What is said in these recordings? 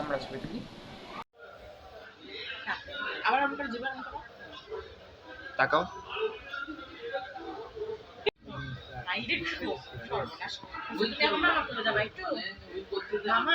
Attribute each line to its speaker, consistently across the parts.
Speaker 1: আমরা ছবি তুলি।
Speaker 2: আবার আমরা জীবন
Speaker 1: তাকাও।
Speaker 2: আইরে সর্বনাশ। বুঝতে এখন যাবা একটু। মামা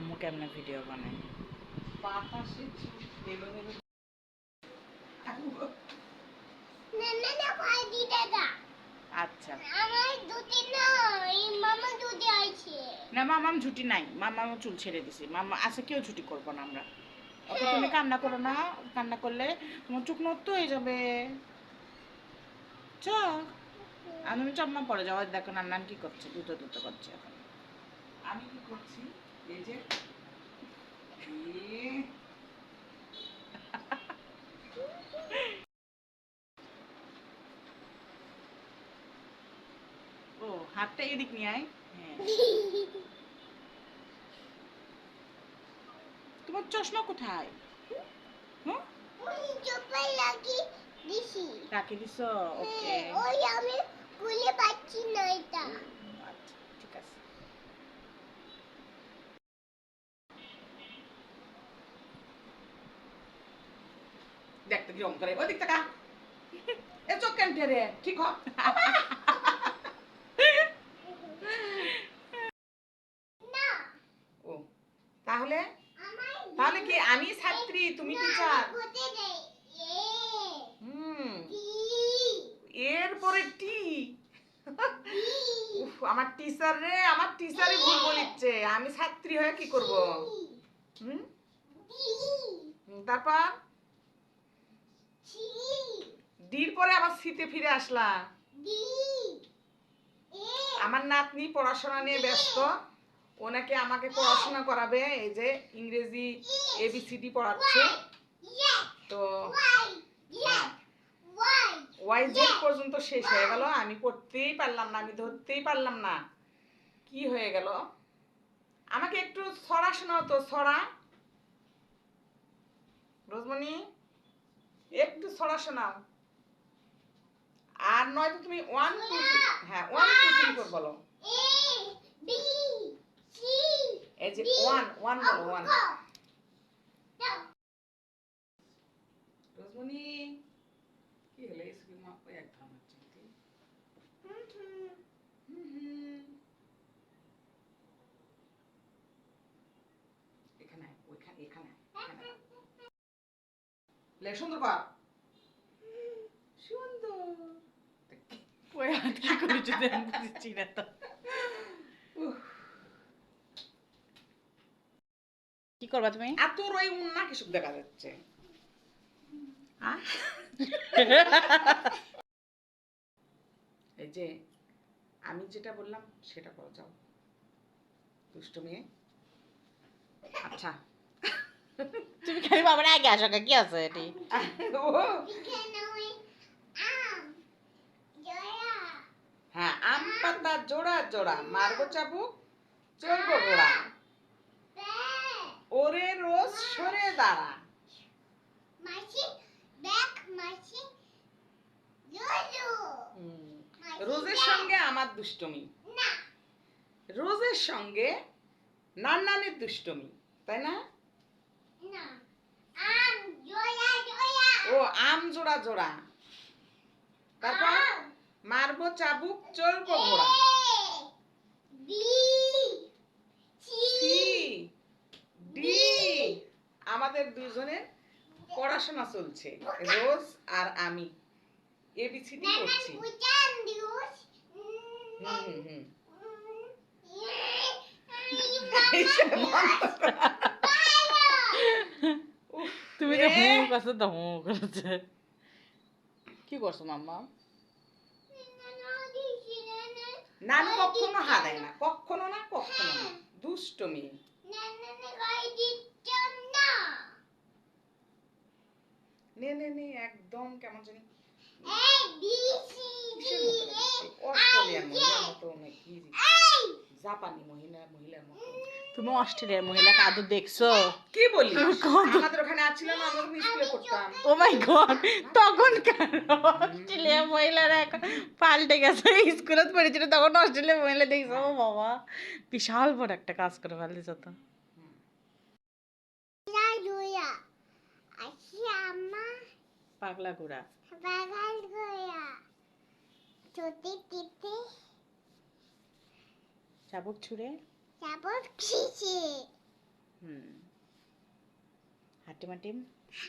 Speaker 2: আম্মু কেমনে ভিডিও বানায়? আচ্ছা।
Speaker 3: না
Speaker 2: মামাম ছুটি নাই। মামামও চুল ছেড়ে দিছি। মামা আচ্ছা কেউ ছুটি করব না আমরা। অত তুমি কান্না করো না কান্না করলে তোমার চোখ নষ্ট হয়ে যাবে। চ। আর তুমি চম্মা পড়ে যাও। ওই দেখো নান্নান কি করছে দুটো দুটো করছে এখন। আমি কি করছি? এই যে ও হাতটা এদিক নিয়ে আয়। হ্যাঁ। তোমার চশমা কোথায়? হুম?
Speaker 3: ওই লাগি দিছি।
Speaker 2: রাখে দিছ? ওকে
Speaker 3: ওই আমি খুলে পাচ্ছি না এটা
Speaker 2: আচ্ছা ঠিক আছে দেখতে কিরম করে। ওই দিক টাকা এ চোখ কেন রে ঠিক হ। ও, তাহলে? তাহলে কি আমি ছাত্রী, তুমি টিচার হুম। এরপরে টি। আমার টিচার রে, আমার টিচারই ভুল বলিচ্ছে। আমি ছাত্রী হয়ে কি করব? হুম, তারপর? ডির পরে আবার শীতে ফিরে আসলা? আমার নাতনি পড়াশোনা নিয়ে ব্যস্ত। ওনাকে আমাকে পড়াশোনা করাবে এই যে ইংরেজি এবিসিডি পড়াচ্ছে। তো
Speaker 3: ওয়াই
Speaker 2: জেড পর্যন্ত শেষ হয়ে গেল। আমি পড়তেই পারলাম না আমি ধরতেই পারলাম না। কি হয়ে গেল? আমাকে একটু ছড়া শোনাও তো ছড়া রোজমণি একটু ছড়া শোনাও। আর নয়তো তুমি ওয়ান টু হ্যাঁ ওয়ান টু থ্রি ফোর বলো। এই যে ওয়ান ওয়ান বলো ওয়ান কি স্কুল মা ওই এক চিন্তি এখানে ওইখানে, এখানে। লে, সুন্দর পা সুন্দর। ওই হাত কি করেছে আমি বুঝছি না তো কি করবা তুমি তোর ওই উন্না কিছু দেখা যাচ্ছে? এই যে আমি যেটা বললাম সেটা করো যাও দুষ্ট মেয়ে আচ্ছা
Speaker 4: তুমি খালি বাবার আগে আসো কি আছে এটি
Speaker 2: ও
Speaker 3: এখানে ওই আম জয়া
Speaker 2: হ্যাঁ আম পাতা জোড়া জোড়া মারবো চাবুক চলবো ঘোড়া ওরে রোজ সরে দাঁড়া। রোজের সঙ্গে আমার দুষ্টমি। রোজের সঙ্গে নান্নানের দুষ্টমি তাই না? ও আম জোড়া জোড়া। তারপর? মারবো চাবুক চলবো ঘোড়া। ডি আমাদের দুজনের পড়াশোনা চলছে রোজ আর আমি। এবিসিডি করছি। হুম হুম হুম। উফ,
Speaker 4: তুমি
Speaker 2: এ,
Speaker 4: হু করছ তো হু করেছে। কি করছ মাম্মা?
Speaker 2: নানু কখনো হা দেয় না কখনো না কখনো না। দুষ্ট মেয়ে নে নে নে একদম কেমন জানি কিসের মতো লাগছে? অস্ট্রেলিয়ার মহিলার মতো নাকি জাপানি মহিলা মহিলার মতো।
Speaker 4: তুমি অস্ট্রেলিয়ার মহিলাকে আদৌ দেখছ?
Speaker 2: কি বলি আমাদের ওখানে আছিল না আমরা স্কুলে পড়তাম
Speaker 4: ও মাই গড তখন অস্ট্রেলিয়ার মহিলারা এখন পাল্টে গেছে স্কুলে পড়েছিল তখন অস্ট্রেলিয়ার মহিলা দেখছ ও বাবা। বিশাল বড় একটা কাজ করে ফেলেছ তো পাগলা ঘোড়া
Speaker 3: ছোটি টিপে
Speaker 4: চাবুক ছুঁড়ে?
Speaker 3: যাব খিসে
Speaker 4: হুম। হাটিমাটিম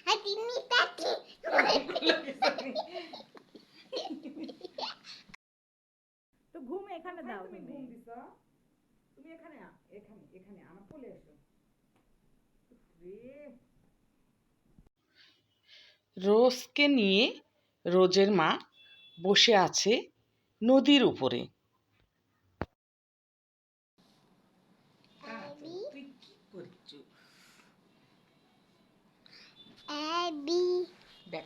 Speaker 3: আর তিনি তাকে
Speaker 4: তো ঘুম এখানে দাও
Speaker 2: তুমি ঘুম দিছ? তুমি এখানে আ, এখানে এখানে আমার কোলে এসো। রোজকে নিয়ে রোজের মা বসে আছে নদীর উপরে তুই কি করছ
Speaker 3: এ বি।
Speaker 2: দেখ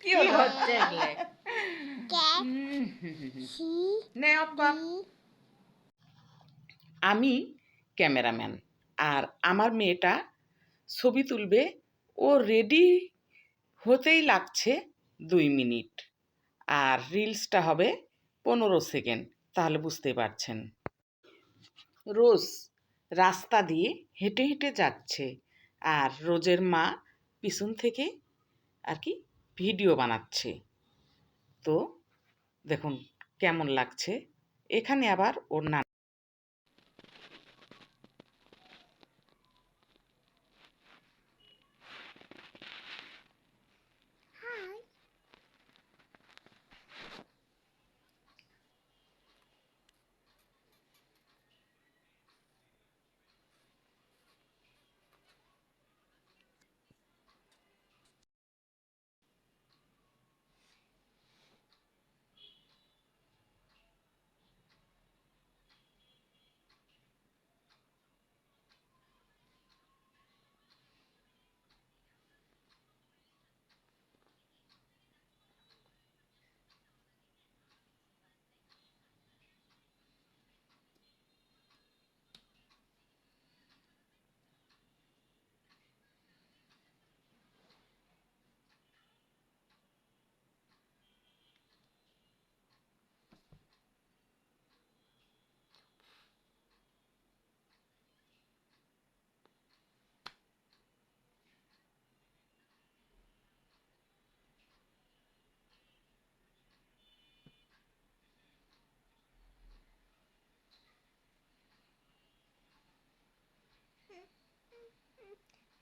Speaker 2: কি
Speaker 4: হচ্ছে এগুলো?
Speaker 2: নে
Speaker 3: ডি
Speaker 2: আমি ক্যামেরাম্যান আর আমার মেয়েটা ছবি তুলবে। ও রেডি হতেই লাগছে দুই মিনিট আর রিলসটা হবে পনেরো সেকেন্ড তাহলে বুঝতে পারছেন। রোজ রাস্তা দিয়ে হেঁটে হেঁটে যাচ্ছে আর রোজের মা পিছন থেকে আর কি ভিডিও বানাচ্ছে। তো দেখুন কেমন লাগছে। এখানে আবার ওর না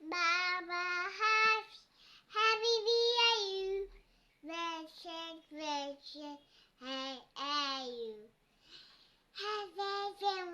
Speaker 3: Baba happy, happy we you. Wretched, wretched, how you? Have a good